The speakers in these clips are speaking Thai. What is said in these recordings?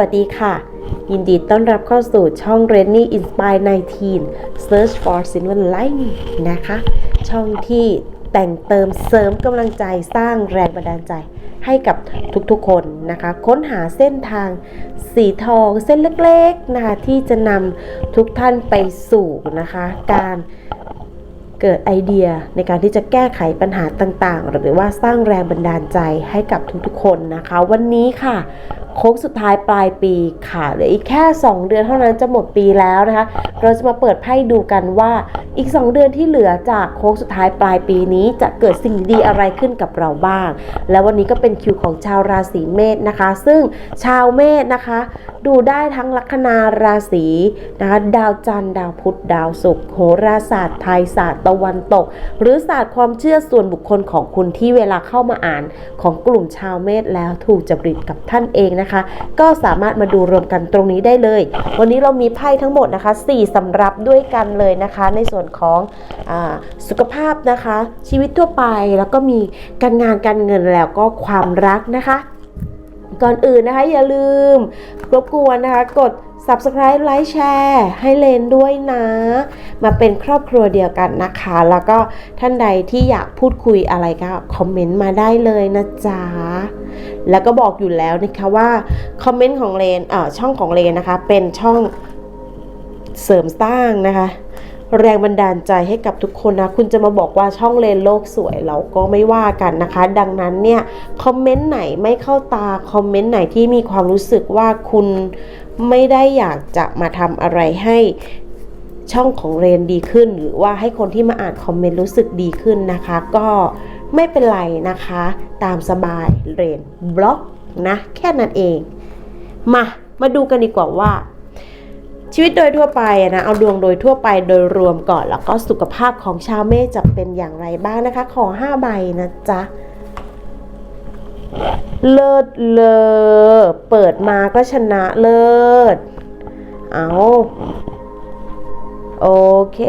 วัสดีค่ะ ยินดีต้อนรับเข้าสู่ช่อง r e n n y Inspire 19 Search for Silver Line นะคะ ช่องที่แต่งเติมเสริมกำลังใจสร้างแรงบันดาลใจให้กับทุกๆคนนะคะ ค้นหาเส้นทางสีทองเส้นเล็กๆนะคะที่จะนำทุกท่านไปสู่นะคะ การเกิดไอเดียในการที่จะแก้ไขปัญหาต่างๆ หรือว่าสร้างแรงบันดาลใจให้กับทุกๆคนนะคะ วันนี้ค่ะ โค้งสุดท้ายปลายปีค่ะเหลืออีกแค่ 2 เดือนเท่านั้นจะหมดปีแล้วนะคะ เราจะมาเปิดไพ่ดูกันว่าอีก 2 เดือนที่เหลือจากโค้งสุดท้ายปลายปีนี้จะเกิดสิ่งดีอะไรขึ้นกับเราบ้าง แล้ววันนี้ก็เป็นคิวของชาวราศีเมษนะคะ ซึ่งชาวเมษนะคะดูได้ทั้งลัคนาราศีนะคะดาวจันทร์ดาวพุธดาวศุกร์โหราศาสตร์ไทยศาสตร์ตะวันตก หรือศาสตร์ความเชื่อส่วนบุคคลของคุณที่เวลาเข้ามาอ่านของกลุ่มชาวเมษแล้วถูกจริตกับท่านเองนะคะ ก็สามารถมาดูรวมกันตรงนี้ได้เลย วันนี้เรามีไพ่ทั้งหมดนะคะ 4สำรับด้วยกันเลยนะคะ ในส่วนของอสุขภาพนะคะ ชีวิตทั่วไปแล้วก็มีการงานการเงินแล้วก็ความรักนะคะ ก่อนอื่นนะคะ อย่าลืมรบกวนนะคะ กด subscribe ไลค์แชร์ให้เลนด้วยนะ มาเป็นครอบครัวเดียวกันนะคะ แล้วก็ท่านใดที่อยากพูดคุยอะไรก็คอมเมนต์มาได้เลยนะจ๊ะ แล้วก็บอกอยู่แล้วนะคะว่าคอมเมนต์ของเลนเอ่อช่องของเลนนะคะ เป็นช่องเสริมสร้างนะคะ แรงบันดาลใจให้กับทุกคนนะ คุณจะมาบอกว่าช่องเลนโลกสวยเราก็ไม่ว่ากันนะคะ ดังนั้นเนี่ยคอมเมนต์ไหนไม่เข้าตาคอมเมนต์ไหนที่มีความรู้สึกว่าคุณไม่ได้อยากจะมาทำอะไรให้ช่องของเรนดีขึ้น หรือว่าให้คนที่มาอ่านคอมเมนต์รู้สึกดีขึ้นนะคะ ก็ไม่เป็นไรนะคะ ตามสบายเรนบล็อกนะ แค่นั้นเอง มา มาดูกันดีกว่าว่า ชีวิตโดยทั่วไปนะเอาดวงโดยทั่วไปโดยรวมก่อน แล้วก็สุขภาพของชาวเมษจะเป็นอย่างไรบ้างนะคะ ขอ 5 ใบนะจ๊ะเลิศเลอเปิดมาก็ชนะเลิศ เอาโอเค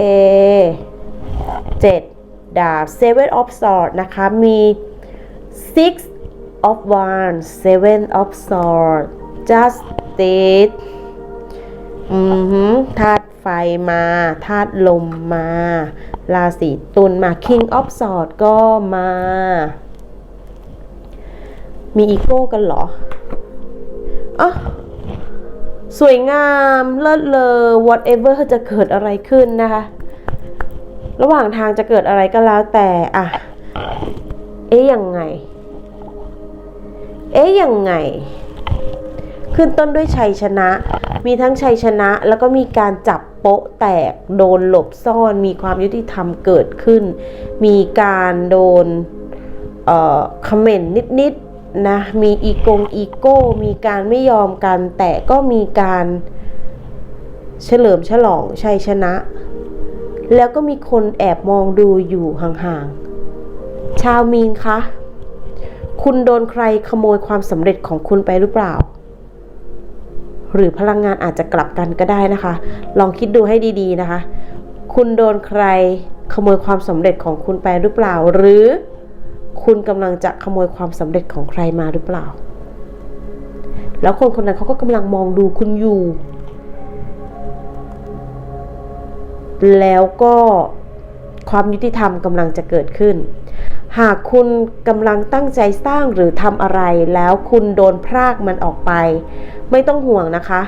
7ดาบ seven of swords นะคะ มี six of wands seven of swords justice อือหือธาตุไฟมาธาตุลมมา ราศีตุลมา King of s w o r d ก็มา มีอีโก้กันเหรออะสวยงามเลิศเลอ whatever จะเกิดอะไรขึ้นนะคะ ระหว่างทางจะเกิดอะไรก็แล้วแต่อะเอ๊ยยังไง เอ๊ยยังไง ขึ้นต้นด้วยชัยชนะ มีทั้งชัยชนะ แล้วก็มีการจับโป๊ะแตก โดนหลบซ่อน มีความยุติธรรมเกิดขึ้น มีการโดนเอ่อคอมเมนต์นิดๆนะ มีอีกงอีโก้ มีการไม่ยอมกัน แต่ก็มีการเฉลิมฉลองชัยชนะ แล้วก็มีคนแอบมองดูอยู่ห่างๆ ชาวมีนคะ คุณโดนใครขโมยความสำเร็จของคุณไปหรือเปล่า หรือพลังงานอาจจะกลับกันก็ได้นะคะ ลองคิดดูให้ดีๆนะคะ คุณโดนใครขโมยความสำเร็จของคุณไปหรือเปล่า หรือคุณกำลังจะขโมยความสำเร็จของใครมาหรือเปล่า แล้วคนคนนั้นเขาก็กำลังมองดูคุณอยู่ แล้วก็ความยุติธรรมกำลังจะเกิดขึ้น หากคุณกำลังตั้งใจสร้างหรือทำอะไร แล้วคุณโดนพรากมันออกไป ไม่ต้องห่วงนะคะ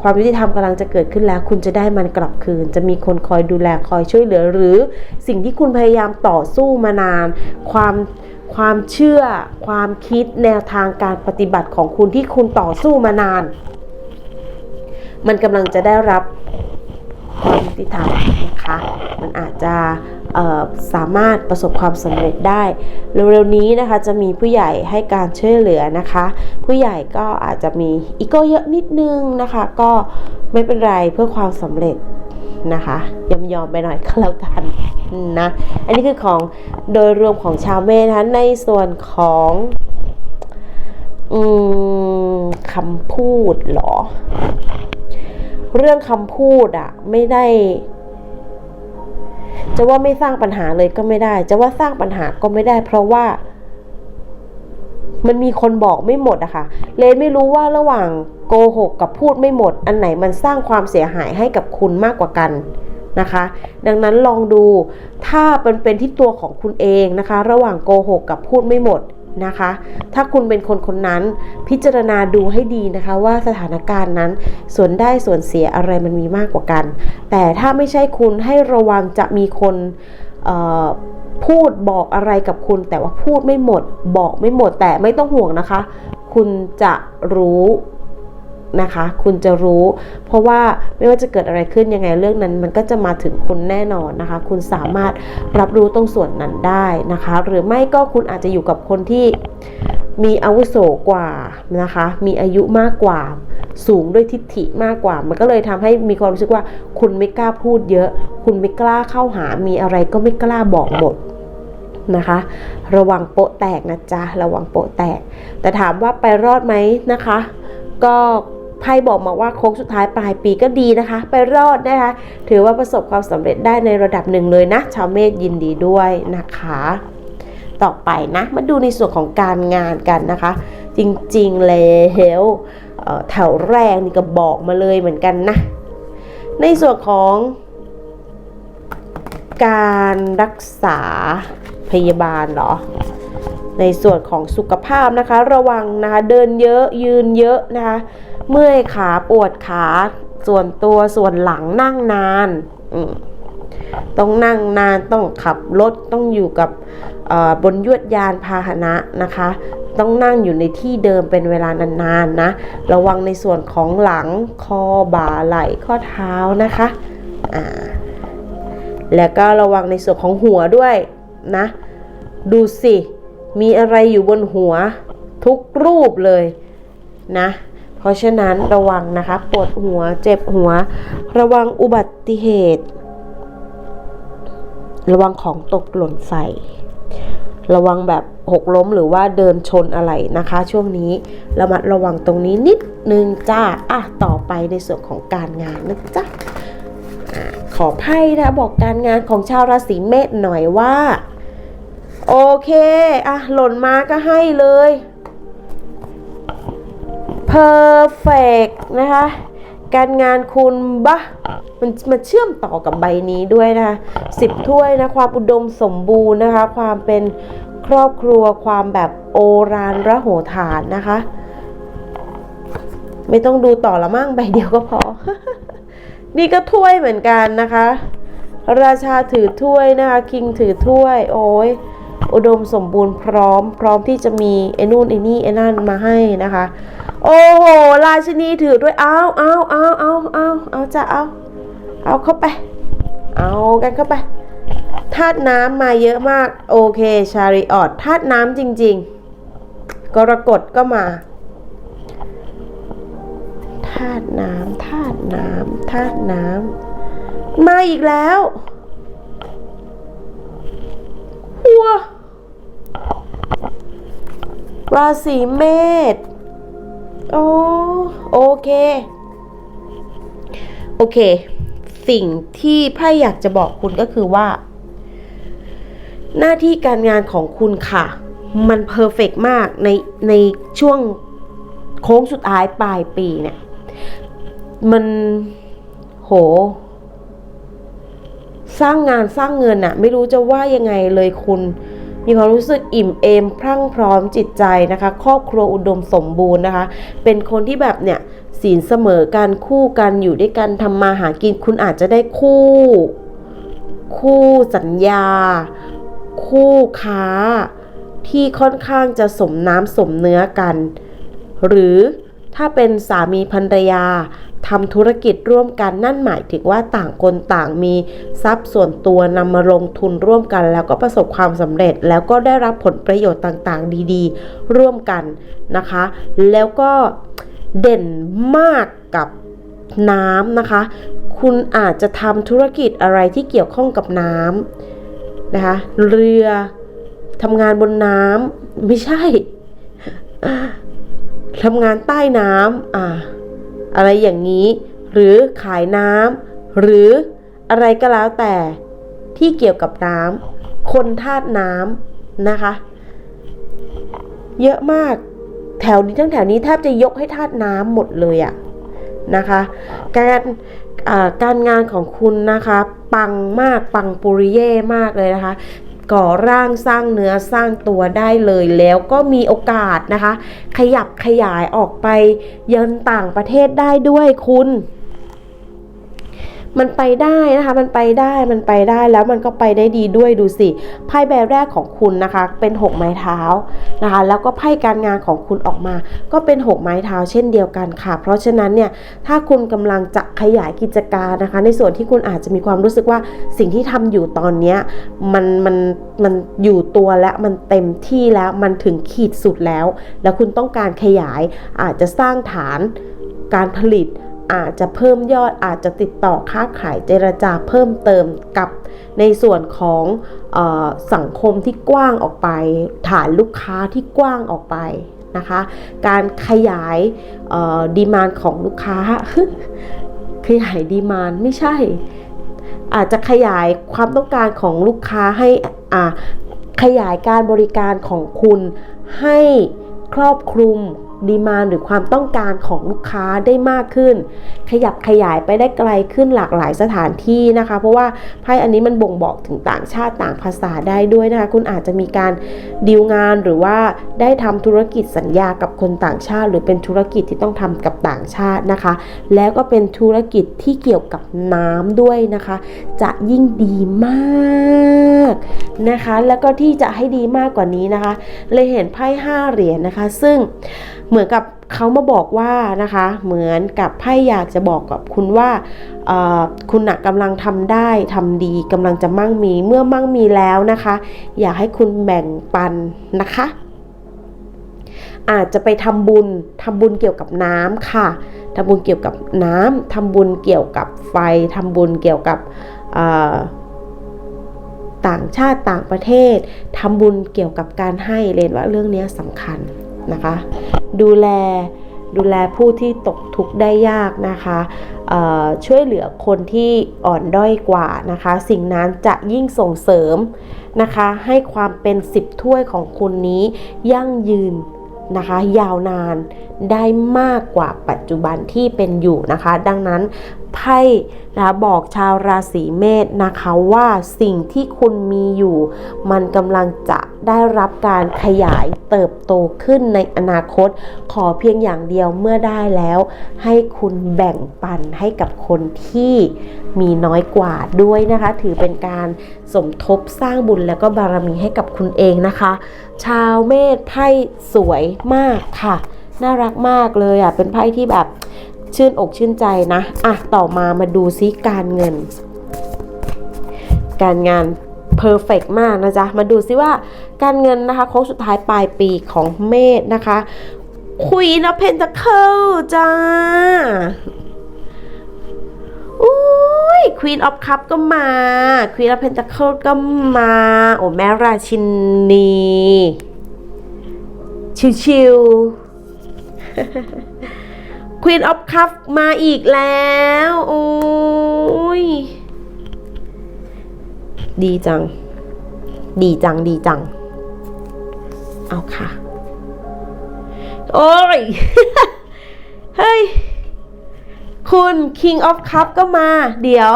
ความยุติธรรมกำลังจะเกิดขึ้นแล้ว คุณจะได้มันกลับคืน จะมีคนคอยดูแลคอยช่วยเหลือ หรือสิ่งที่คุณพยายามต่อสู้มานาน ความความเชื่อ ความคิดแนวทางการปฏิบัติของคุณที่คุณต่อสู้มานาน มันกำลังจะได้รับความยุติธรรมนะคะ มันอาจจะ สามารถประสบความสำเร็จได้ เร็วๆนี้นะคะจะมีผู้ใหญ่ให้การช่วยเหลือนะคะ ผู้ใหญ่ก็อาจจะมีอีโก้เยอะนิดนึงนะคะ ก็ไม่เป็นไรเพื่อความสำเร็จนะคะยอมยอมไปหน่อยก็แล้วกันนะอันนี้คือของโดยรวมของชาวเมษนะะในส่วนของอืมคำพูดหรอ เรื่องคำพูดอะไม่ได้ จะว่าไม่สร้างปัญหาเลยก็ไม่ได้ จะว่าสร้างปัญหาก็ไม่ได้ เพราะว่า มันมีคนบอกไม่หมดอะค่ะ เลยไม่รู้ว่าระหว่างโกหกกับพูดไม่หมด อันไหนมันสร้างความเสียหายให้กับคุณมากกว่ากันนะคะ ดังนั้นลองดูถ้ามันเป็นที่ตัวของคุณเองนะคะ ระหว่างโกหกกับพูดไม่หมด นะคะ ถ้าคุณเป็นคนคนนั้นพิจารณาดูให้ดีนะคะว่าสถานการณ์นั้น ส่วนได้ส่วนเสียอะไรมันมีมากกว่ากัน แต่ถ้าไม่ใช่คุณให้ระวังจะมีคนพูดบอกอะไรกับคุณ แต่ว่าพูดไม่หมด บอกไม่หมดแต่ไม่ต้องห่วงนะคะ คุณจะรู้ นะคะ คุณจะรู้ เพราะว่าไม่ว่าจะเกิดอะไรขึ้นยังไงเรื่องนั้น มันก็จะมาถึงคุณแน่นอนนะคะ คุณสามารถรับรู้ตรงส่วนนั้นได้นะคะ หรือไม่ก็คุณอาจจะอยู่กับคนที่มีอาวุโสกว่านะคะ มีอายุมากกว่า สูงด้วยทิฏฐิมากกว่า มันก็เลยทำให้มีความรู้สึกว่า คุณไม่กล้าพูดเยอะ คุณไม่กล้าเข้าหา มีอะไรก็ไม่กล้าบอกหมดนะคะ ระวังโปะแตกนะจ๊ะ ระวังโปะแตก แต่ถามว่าไปรอดไหมนะคะ ก็ ไพ่บอกมาว่าโค้งสุดท้ายปลายปีก็ดีนะคะ ไปรอดนะคะ ถือว่าประสบความสำเร็จได้ในระดับหนึ่งเลยนะ ชาวเมษยินดีด้วยนะคะ ต่อไปนะ มาดูในส่วนของการงานกันนะคะ จริงๆแล้วเอ่อแถวแรกนี่ก็บอกมาเลยเหมือนกันนะ ในส่วนของการรักษาพยาบาลเหรอ ในส่วนของสุขภาพนะคะ ระวังนะคะ เดินเยอะยืนเยอะนะคะ เมื่อยขาปวดขาส่วนตัวส่วนหลังนั่งนานต้องนั่งนานต้องขับรถต้องอยู่กับบนยวดยานพาหนะนะคะ ต้องนั่งอยู่ในที่เดิมเป็นเวลานานๆนะระวังในส่วนของหลังคอบ่าไหล่ข้อเท้านะคะอ่าแล้วก็ระวังในส่วนของหัวด้วยนะ ดูสิ มีอะไรอยู่บนหัวทุกรูปเลยนะ เพราะฉะนั้นระวังนะคะปวดหัวเจ็บหัว ระวังอุบัติเหตุ ระวังของตกหล่นใส่ ระวังแบบหกล้มหรือว่าเดินชนอะไรนะคะ ช่วงนี้ระมัดระวังตรงนี้นิดนึงจ้าอะต่อไปในส่วนของการงานนะจ๊ะอะขอไพ่นะบอกการงานของชาวราศีเมษหน่อยว่า โอเค อะหล่นมาก็ให้เลย perfect นะคะ การงานคุณบะมันมาเชื่อมต่อกับใบนี้ด้วยนะคะสิบถ้วยนะความอุดมสมบูรณ์นะคะ ความเป็นครอบครัวความแบบโอรานระโหฐานนะคะ ไม่ต้องดูต่อละมั่งใบเดียวก็พอ นี่ก็ถ้วยเหมือนกันนะคะ ราชาถือถ้วยนะคะ คิงถือถ้วย โอ้ยอุดมสมบูรณ์พร้อม พร้อมที่จะมีไอ้นู่นไอ้นี่ไอ้นั่นมาให้นะคะ โอ้โห ราชินีถือด้วย เอาเอาเอาเอาเอาเอาจะเอา เอาเข้าไป เอากันเข้าไปธาตุน้ำมาเยอะมาก โอเค ชาริออตธาตุน้ำจริง ๆ กรกฎก็มาธาตุน้ำธาตุน้ำธาตุน้ำมาอีกแล้ววัวราศีเมษ โอ้โอเค โอเค สิ่งที่ไพ่อยากจะบอกคุณก็คือว่า หน้าที่การงานของคุณค่ะ มันเพอร์เฟกมากในในช่วงโค้งสุดท้ายปลายปีเนี่ย มันโหสร้างงานสร้างเงินอะไม่รู้จะว่ายังไงเลยคุณ มีความรู้สึกอิ่มเอมพรั่งพร้อมจิตใจนะคะ ครอบครัวอุดมสมบูรณ์นะคะ เป็นคนที่แบบเนี่ยศีลเสมอกันคู่กันอยู่ด้วยกันทำมาหากินคุณอาจจะได้คู่ คู่สัญญา คู่ค้า ที่ค่อนข้างจะสมน้ำสมเนื้อกัน หรือถ้าเป็นสามีภรรยา ทำธุรกิจร่วมกันนั่นหมายถึงว่าต่างคนต่างมีทรัพย์ส่วนตัวนำมาลงทุนร่วมกัน แล้วก็ประสบความสำเร็จ แล้วก็ได้รับผลประโยชน์ต่างๆ ดีๆ ร่วมกันนะคะ แล้วก็เด่นมากกับน้ำนะคะ คุณอาจจะทำธุรกิจอะไรที่เกี่ยวข้องกับน้ำนะคะ เรือทำงานบนน้ำไม่ใช่ทำงานใต้น้ำอ่า อะไรอย่างนี้ หรือขายน้ำหรืออะไรก็แล้วแต่ที่เกี่ยวกับน้ำคนธาตุน้ำนะคะ เยอะมากแถวนี้ทั้งแถวนี้แทบจะยกให้ธาตุน้ำหมดเลยอะนะคะ การการงานของคุณนะคะ ปังมากปังปุริเย่มากเลยนะคะ ก่อร่างสร้างเนื้อสร้างตัวได้เลยแล้วก็มีโอกาสนะคะ ขยับขยายออกไปยันต่างประเทศได้ด้วยคุณ มันไปได้นะคะ มันไปได้มันไปได้แล้วมันก็ไปได้ดีด้วยดูสิไพ่ใบแรกของคุณนะคะ เป็น 6 ไม้เท้านะคะ แล้วก็ไพ่การงานของคุณออกมา ก็เป็น 6 ไม้เท้าเช่นเดียวกันค่ะ เพราะฉะนั้นเนี่ยถ้าคุณกำลังจะขยายกิจการนะคะ ในส่วนที่คุณอาจจะมีความรู้สึกว่าสิ่งที่ทำอยู่ตอนนี้มันมันมันอยู่ตัวแล้วมันเต็มที่แล้วมันถึงขีดสุดแล้ว แล้วคุณต้องการขยายอาจจะสร้างฐานการผลิต อาจจะเพิ่มยอดอาจจะติดต่อค้าขายเจรจาเพิ่มเติมกับในส่วนของออสังคมที่กว้างออกไป ฐานลูกค้าที่กว้างออกไปนะคะการขยายดีมานของลูกค้า ขยายดีมานไม่ใช่ อาจจะขยายความต้องการของลูกค้าให้อาขยายการบริการของคุณให้ครอบคลุม ดีมานหรือความต้องการของลูกค้าได้มากขึ้น ขยับขยายไปได้ไกลขึ้นหลากหลายสถานที่นะคะ เพราะว่าไพ่อันนี้มันบ่งบอกถึงต่างชาติต่างภาษาได้ด้วยนะคะ คุณอาจจะมีการดีลงานหรือว่าได้ทำธุรกิจสัญญากับคนต่างชาติ หรือเป็นธุรกิจที่ต้องทำกับต่างชาตินะคะ แล้วก็เป็นธุรกิจที่เกี่ยวกับน้ำด้วยนะคะ จะยิ่งดีมากนะคะ แล้วก็ที่จะให้ดีมากกว่านี้นะคะ เลยเห็นไพ่ห้าเหรียญนะคะ ซึ่ง เหมือนกับเขามาบอกว่านะคะ เหมือนกับไพ่อยากจะบอกกับคุณว่าคุณนะกำลังทำได้ทำดีกำลังจะมั่งมีเมื่อมั่งมีแล้วนะคะ อยากให้คุณแบ่งปันนะคะ อาจจะไปทำบุญทำบุญเกี่ยวกับน้ำค่ะทำบุญเกี่ยวกับน้ำทำบุญเกี่ยวกับไฟทำบุญเกี่ยวกับต่างชาติต่างประเทศทำบุญเกี่ยวกับการให้เรนว่าเรื่องนี้สำคัญ นะคะ ดูแลดูแลผู้ที่ตกทุกข์ได้ยากนะคะช่วยเหลือคนที่อ่อนด้อยกว่านะคะ สิ่งนั้นจะยิ่งส่งเสริมนะคะ ให้ความเป็นสิบถ้วยของคุณนี้ยั่งยืนนะคะ ยาวนานได้มากกว่าปัจจุบันที่เป็นอยู่นะคะ ดังนั้น ไพ่นะบอกชาวราศีเมษนะคะว่าสิ่งที่คุณมีอยู่ มันกำลังจะได้รับการขยายเติบโตขึ้นในอนาคต ขอเพียงอย่างเดียวเมื่อได้แล้ว ให้คุณแบ่งปันให้กับคนที่มีน้อยกว่าด้วยนะคะ ถือเป็นการสมทบสร้างบุญแล้วก็บารมีให้กับคุณเองนะคะ ชาวเมษไพ่สวยมากค่ะ น่ารักมากเลยอะเป็นไพ่ที่แบบ ชื่นอกชื่นใจนะอะต่อมามาดูซิการเงิน การงานเพอร์เฟกมากนะจ๊ะ มาดูซิว่าการเงินนะคะโค้งสุดท้ายปลายปีของเมษนะคะ คุยนะเพนจะเข้าจ้าอุ้ย Queen of Cup ก็มา Queen of Pentacle ก็มา โอ้แม่ราชินี ชิวๆ Queen of Cup มาอีกแล้ว โอ้ย ดีจัง ดีจัง ดีจัง เอาค่ะ โอ้ย เฮ้ย คุณ King of Cup ก็มา เดี๋ยว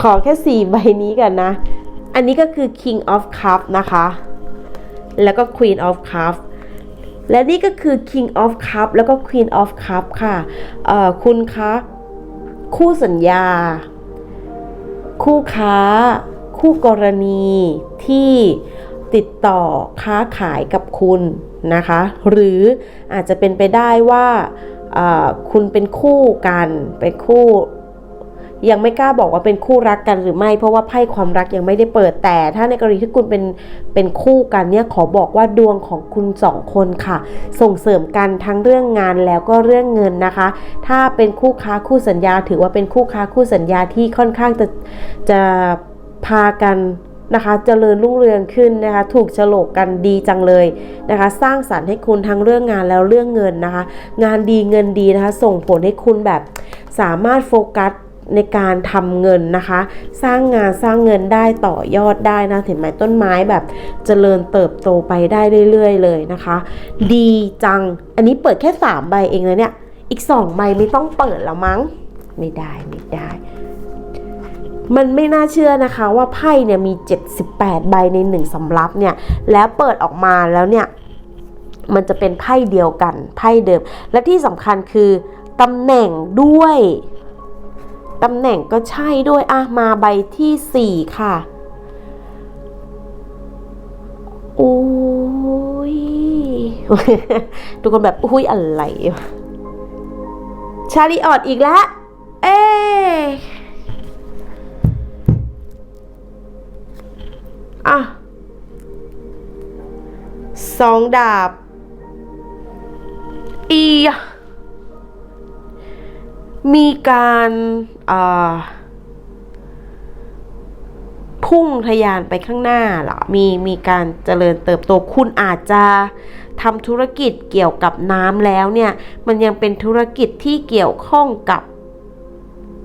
ขอแค่สี่ใบนี้กันนะ อันนี้ก็คือ King of Cup นะคะ แล้วก็ Queen of Cup และนี่ก็คือ King of Cup แล้วก็ Queen of Cup ค่ะคุณคะคู่สัญญา คู่ค้า คู่กรณีที่ติดต่อค้าขายกับคุณนะคะ หรืออาจจะเป็นไปได้ว่าคุณเป็นคู่กัน เป็นคู่ ยังไม่กล้าบอกว่าเป็นคู่รักกันหรือไม่ เพราะว่าไพ่ความรักยังไม่ได้เปิดแต่ ถ้าในกรณีที่คุณเป็นเป็นคู่กันเนี่ยขอบอกว่าดวงของคุณสองคนค่ะ ส่งเสริมกันทั้งเรื่องงานแล้วก็เรื่องเงินนะคะ ถ้าเป็นคู่ค้าคู่สัญญา ถือว่าเป็นคู่ค้าคู่สัญญาที่ค่อนข้างจะจะพากันนะคะเจริญรุ่งเรืองขึ้นนะคะ ถูกฉลกกันดีจังเลยนะคะ สร้างสรรค์ให้คุณทั้งเรื่องงานแล้วเรื่องเงินนะคะ งานดีเงินดีนะคะ ส่งผลให้คุณแบบสามารถโฟกัส ในการทำเงินนะคะ สร้างงานสร้างเงินได้ต่อยอดได้นะเห็นไหมต้นไม้แบบเจริญเติบโตไปได้เรื่อย ๆ เลยนะคะ ดีจังอันนี้เปิดแค่ 3 ใบเองเลยเนี่ย อีก 2 ใบไม่ต้องเปิดแล้วมั้ง ไม่ได้ไม่ได้ มันไม่น่าเชื่อนะคะว่าไพ่เนี่ยมี 78 ใบในหนึ่งสำรับเนี่ย แล้วเปิดออกมาแล้วเนี่ย มันจะเป็นไพ่เดียวกันไพ่เดิม และที่สำคัญคือตำแหน่งด้วย ตำแหน่งก็ใช่ด้วยอะมาใบที่4ค่ะโอ้ยทุกคนแบบอุ้ยอะไร ชาลีออดอีกแล้ว เอ๊อะสองดาบ อี มีการพุ่งทะยานไปข้างหน้าหรอ มีมีการเจริญเติบโต คุณอาจจะทำธุรกิจเกี่ยวกับน้ำแล้วเนี่ย มันยังเป็นธุรกิจที่เกี่ยวข้องกับ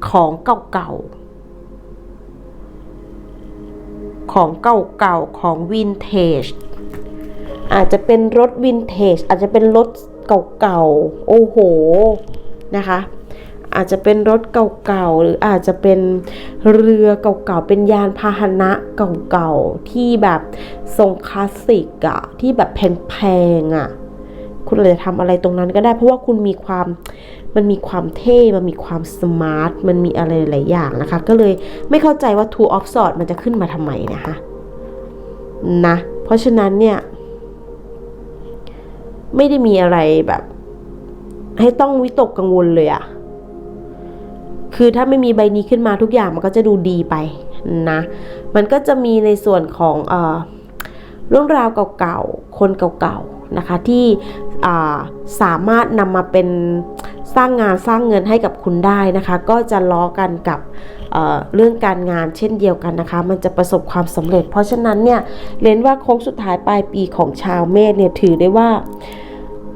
ของเก่าๆ ของเก่าๆ ของวินเทจ อาจจะเป็นรถวินเทจ อาจจะเป็นรถเก่าๆ โอ้โห นะคะ อาจจะเป็นรถเก่าๆ หรืออาจจะเป็นเรือเก่าๆ เป็นยานพาหนะเก่าๆ ที่แบบทรงคลาสสิกอะที่แบบแพงๆอะคุณอาจจะทำอะไรตรงนั้นก็ได้ เพราะว่าคุณมีความมันมีความเท่ มันมีความสมาร์ท มันมีอะไรหลายอย่างนะคะ ก็เลยไม่เข้าใจว่า Two of Swords มันจะขึ้นมาทำไมนะคะนะ เพราะฉะนั้นเนี่ย ไม่ได้มีอะไรแบบ ให้ต้องวิตกกังวลเลยอะ คือถ้าไม่มีใบนี้ขึ้นมาทุกอย่างมันก็จะดูดีไปนะ มันก็จะมีในส่วนของเอเรื่องราวเก่าๆ คนเก่าๆ นะคะที่สามารถนำมาเป็นสร้างงานสร้างเงินให้กับคุณได้นะคะ ก็จะล้อกันกับเเรื่องการงานเช่นเดียวกันนะคะ มันจะประสบความสำเร็จ เพราะฉะนั้นเนี่ยเรียนว่าโค้งสุดท้ายปลายปีของชาวเมษเนี่ยถือได้ว่า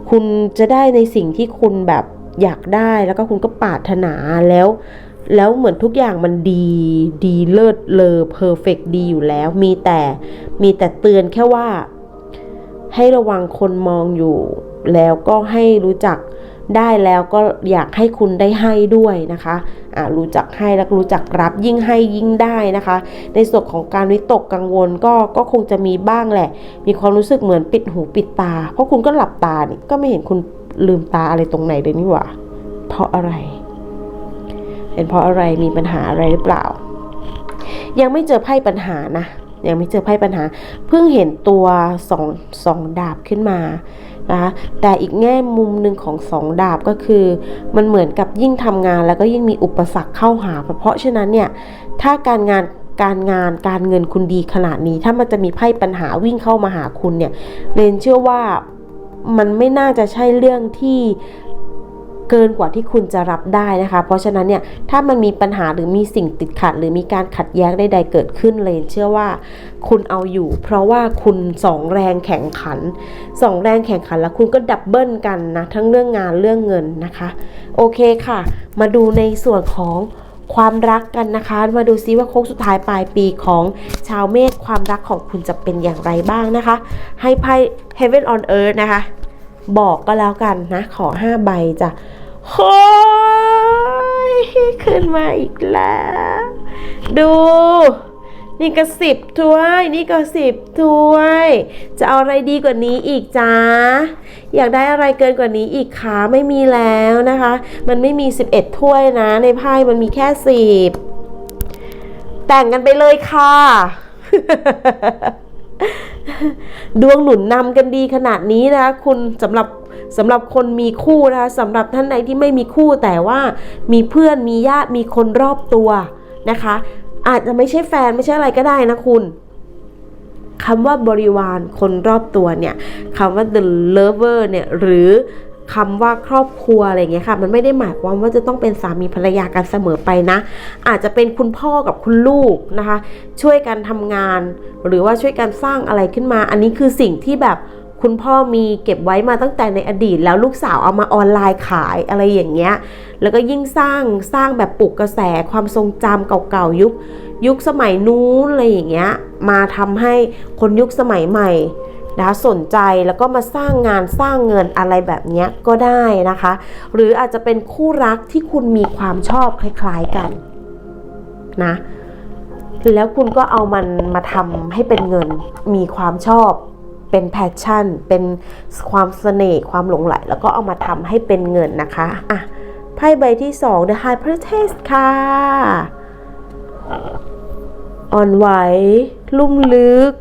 คุณจะได้ในสิ่งที่คุณแบบ อยากได้แล้วก็คุณก็ปรารถนาแล้ว แล้วเหมือนทุกอย่างมันดีดีเลิศเลอเพอร์เฟกดีอยู่แล้ว มีแต่มีแต่เตือนแค่ว่า ให้ระวังคนมองอยู่ แล้วก็ให้รู้จักได้แล้วก็อยากให้คุณได้ให้ด้วยนะคะอ่ารู้จักให้แล้วรู้จักรับยิ่งให้ยิ่งได้นะคะ ในส่วนของการวิตกกังวลก็ก็คงจะมีบ้างแหละ มีความรู้สึกเหมือนปิดหูปิดตา เพราะคุณก็หลับตานี่ก็ไม่เห็นคุณ ลืมตาอะไรตรงไหนเลยนี่หว่า เพราะอะไร เป็นเพราะอะไรมีปัญหาอะไรหรือเปล่า ยังไม่เจอไพ่ปัญหานะยังไม่เจอไพ่ปัญหา เพิ่งเห็นตัวสองสองดาบขึ้นมานะคะแต่อีกแง่มุมหนึ่งของสองดาบก็คือ มันเหมือนกับยิ่งทำงานแล้วก็ยิ่งมีอุปสรรคเข้าหา เพราะฉะนั้นเนี่ยถ้าการงานการงานการเงินคุณดีขนาดนี้ ถ้ามันจะมีไพ่ปัญหาวิ่งเข้ามาหาคุณเนี่ยเรนเชื่อว่า มันไม่น่าจะใช่เรื่องที่เกินกว่าที่คุณจะรับได้นะคะ เพราะฉะนั้นเนี่ยถ้ามันมีปัญหาหรือมีสิ่งติดขัด หรือมีการขัดแย้งใดๆเกิดขึ้นเลยเชื่อว่าคุณเอาอยู่ เพราะว่าคุณสองแรงแข่งขันสองแรงแข่งขันแล้วคุณก็ดับเบิลกันนะทั้งเรื่องงานเรื่องเงินนะคะ โอเคค่ะ มาดูในส่วนของ ความรักกันนะคะ มาดูซิว่าโค้งสุดท้ายปลายปีของชาวเมษความรักของคุณจะเป็นอย่างไรบ้างนะคะ ให้ไพ่ Heaven on Earth นะคะ บอกก็แล้วกันนะ ขอ 5 ใบจ้ะโอ้ยขึ้นมาอีกแล้ว ดู นี่ก็สิบถ้วย นี่ก็สิบถ้วย จะเอาอะไรดีกว่านี้อีกจ้าอยากได้อะไรเกินกว่านี้อีกคะไม่มีแล้วนะคะ มันไม่มี 11 ถ้วยนะ ในไพ่มันมีแค่สิบแต่งกันไปเลยค่ะดวงหนุนนำกันดีขนาดนี้นะคะคุณสำหรับสำหรับคนมีคู่นะคะสำหรับท่านใดที่ไม่มีคู่แต่ว่ามีเพื่อนมีญาติมีคนรอบตัวนะคะ อาจจะไม่ใช่แฟนไม่ใช่อะไรก็ได้นะคุณคำว่าบริวารคนรอบตัวเนี่ยคำว่า the lover เนี่ยหรือคำว่าครอบครัวอะไรเงี้ยค่ะ มันไม่ได้หมายความว่าจะต้องเป็นสามีภรรยากันเสมอไปนะ อาจจะเป็นคุณพ่อกับคุณลูกนะคะ ช่วยกันทำงาน หรือว่าช่วยกันสร้างอะไรขึ้นมา อันนี้คือสิ่งที่แบบ คุณพ่อมีเก็บไว้มาตั้งแต่ในอดีต แล้วลูกสาวเอามาออนไลน์ขายอะไรอย่างเงี้ย แล้วก็ยิ่งสร้างสร้างแบบปลุกกระแสความทรงจำเก่าๆยุคยุคสมัยนู้นอะไรอย่างเงี้ยมาทำให้คนยุคสมัยใหม่นะสนใจแล้วก็มาสร้างงานสร้างเงินอะไรแบบเนี้ยก็ได้นะคะ หรืออาจจะเป็นคู่รักที่คุณมีความชอบคล้ายๆกันนะแล้วคุณก็เอามันมาทำให้เป็นเงินมีความชอบ เป็นแพชชั่น เป็นความเสน่ห์ความหลงไหล แล้วก็เอามาทำให้เป็นเงินนะคะอะไพ่ใบที่2 The High Priestess ค่ะอ่อนไหว ลุ่มลึก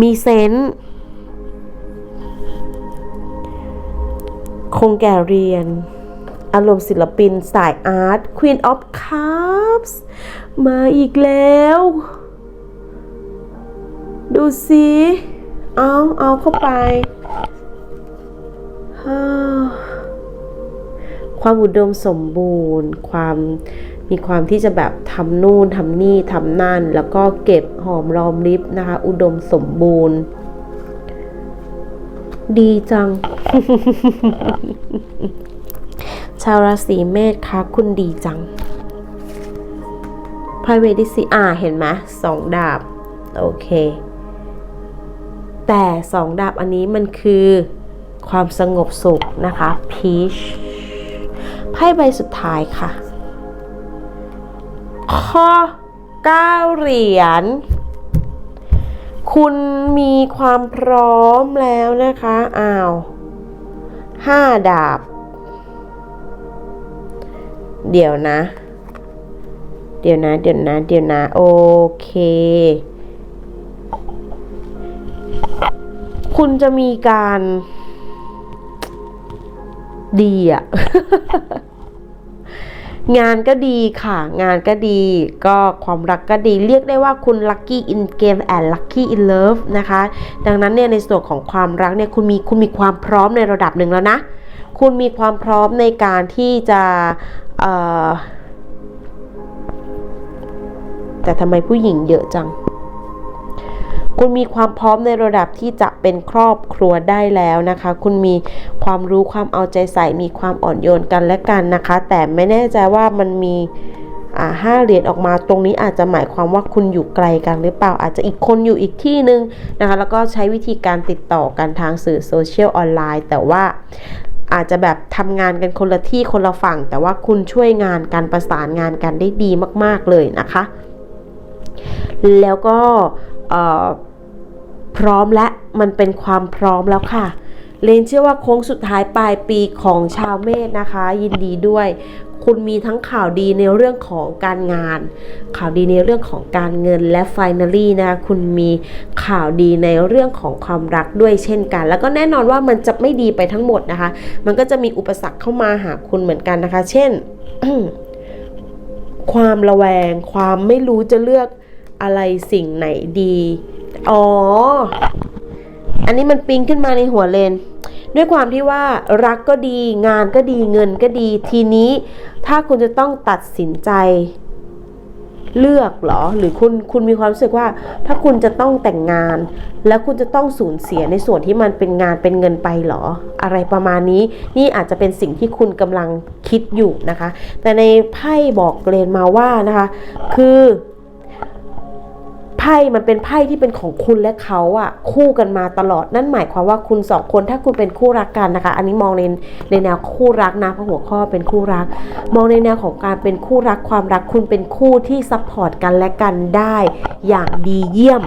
มีเซนส์คงแก่เรียน อารมณ์ศิลปินสายอาร์ต Queen of Cups มาอีกแล้ว ดูสิเอาเอาเข้าไป ความอุดมสมบูรณ์ ความมีความที่จะแบบทำนู่นทำนี่ทำนั่น แล้วก็เก็บหอมรอมริบนะคะ อุดมสมบูรณ์ ดีจัง ชาวราศีเมษคะคุณดีจังไพ่เวดิซีอ่าเห็นไหมสองดาบ โอเค แต่สองดาบอันนี้มันคือความสงบสุขนะคะพีชไพ่ใบสุดท้ายค่ะ ข้อ 9 เหรียญ คุณมีความพร้อมแล้วนะคะ อ้าวห้าดาบ เดี๋ยวนะ เดี๋ยวนะ เดี๋ยวนะ เดี๋ยวนะ โอเค คุณจะมีการดีอะงานก็ดีค่ะ งานก็ดีก็ความรักก็ดีเรียกได้ว่าคุณ lucky in game and lucky in love นะคะ ดังนั้นเนี่ยในส่วนของความรักเนี่ยคุณมีคุณมีความพร้อมในระดับหนึ่งแล้วนะ คุณมีความพร้อมในการที่จะแต่ทำไมผู้หญิงเยอะจัง คุณมีความพร้อมในระดับที่จะเป็นครอบครัวได้แล้วนะคะ คุณมีความรู้ความเอาใจใส่มีความอ่อนโยนกันและกันนะคะ แต่ไม่แน่ใจว่ามันมีห้าเหรียญออกมาตรงนี้อาจจะหมายความว่าคุณอยู่ไกลกันหรือเปล่าอาจจะอีกคนอยู่อีกที่หนึ่งนะคะ แล้วก็ใช้วิธีการติดต่อกันทางสื่อโซเชียลออนไลน์ แต่ว่าอาจจะแบบทำงานกันคนละที่คนละฝั่ง แต่ว่าคุณช่วยงานการประสานงานกันได้ดีมาก ๆ เลยนะคะ แล้วก็ พร้อมและมันเป็นความพร้อมแล้วค่ะ เลนเชื่อว่าโค้งสุดท้ายปลายปีของชาวเมษนะคะ ยินดีด้วย คุณมีทั้งข่าวดีในเรื่องของการงาน ข่าวดีในเรื่องของการเงินและ finally นะคะคุณมีข่าวดีในเรื่องของความรักด้วยเช่นกัน แล้วก็แน่นอนว่ามันจะไม่ดีไปทั้งหมดนะคะ มันก็จะมีอุปสรรคเข้ามาหาคุณเหมือนกันนะคะ เช่น ความระแวง ความไม่รู้จะเลือกอะไรสิ่งไหนดี อ๋อ อันนี้มันปิ๊งขึ้นมาในหัวเลน ด้วยความที่ว่ารักก็ดี งานก็ดีเงินก็ดี ทีนี้ถ้าคุณจะต้องตัดสินใจเลือกหรอ หรือคุณคุณมีความรู้สึกว่า ถ้าคุณจะต้องแต่งงาน แล้วคุณจะต้องสูญเสียในส่วนที่มันเป็นงานเป็นเงินไปหรอ อะไรประมาณนี้ นี่อาจจะเป็นสิ่งที่คุณกำลังคิดอยู่นะคะ แต่ในไพ่บอกเลนมาว่านะคะ คือ พ่มันเป็นไพ่ที่เป็นของคุณและเขาอะคู่กันมาตลอดนั่นหมายความว่าคุณสองคนถ้าคุณเป็นคู่รักกันนะคะ อันนี้มองในในแนวคู่รักนะเพราะหัวข้อเป็นคู่รัก มองในแนวของการเป็นคู่รักความรักคุณเป็นคู่ที่ซัพพอร์ตกันและกันได้อย่างดีเยี่ยม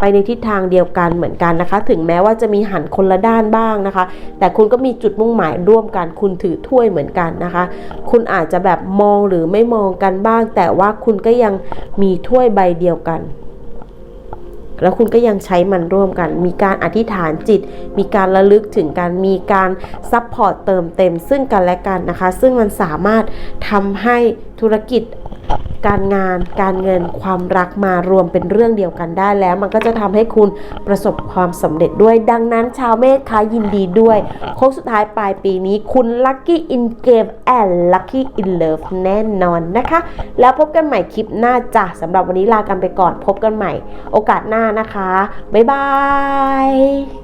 ไปในทิศทางเดียวกันเหมือนกันนะคะ ถึงแม้ว่าจะมีหันคนละด้านบ้างนะคะ แต่คุณก็มีจุดมุ่งหมายร่วมกันคุณถือถ้วยเหมือนกันนะคะ คุณอาจจะแบบมองหรือไม่มองกันบ้าง แต่ว่าคุณก็ยังมีถ้วยใบเดียวกัน แล้วคุณก็ยังใช้มันร่วมกัน มีการอธิษฐานจิต มีการระลึกถึงการมีการซัพพอร์ตเติมเต็ม ซึ่งกันและกันนะคะ ซึ่งมันสามารถทำให้ธุรกิจการงานการเงินความรักมารวมเป็นเรื่องเดียวกันได้แล้ว มันก็จะทำให้คุณประสบความสำเร็จด้วยดังนั้นชาวเมษคะยินดีด้วยโค้งสุดท้ายปลายปีนี้คุณ Lucky in Game and Lucky in Love แน่นอนนะคะ แล้วพบกันใหม่คลิปหน้าจ้ะสำหรับวันนี้ลากันไปก่อนพบกันใหม่โอกาสหน้านะคะ บ๊ายบาย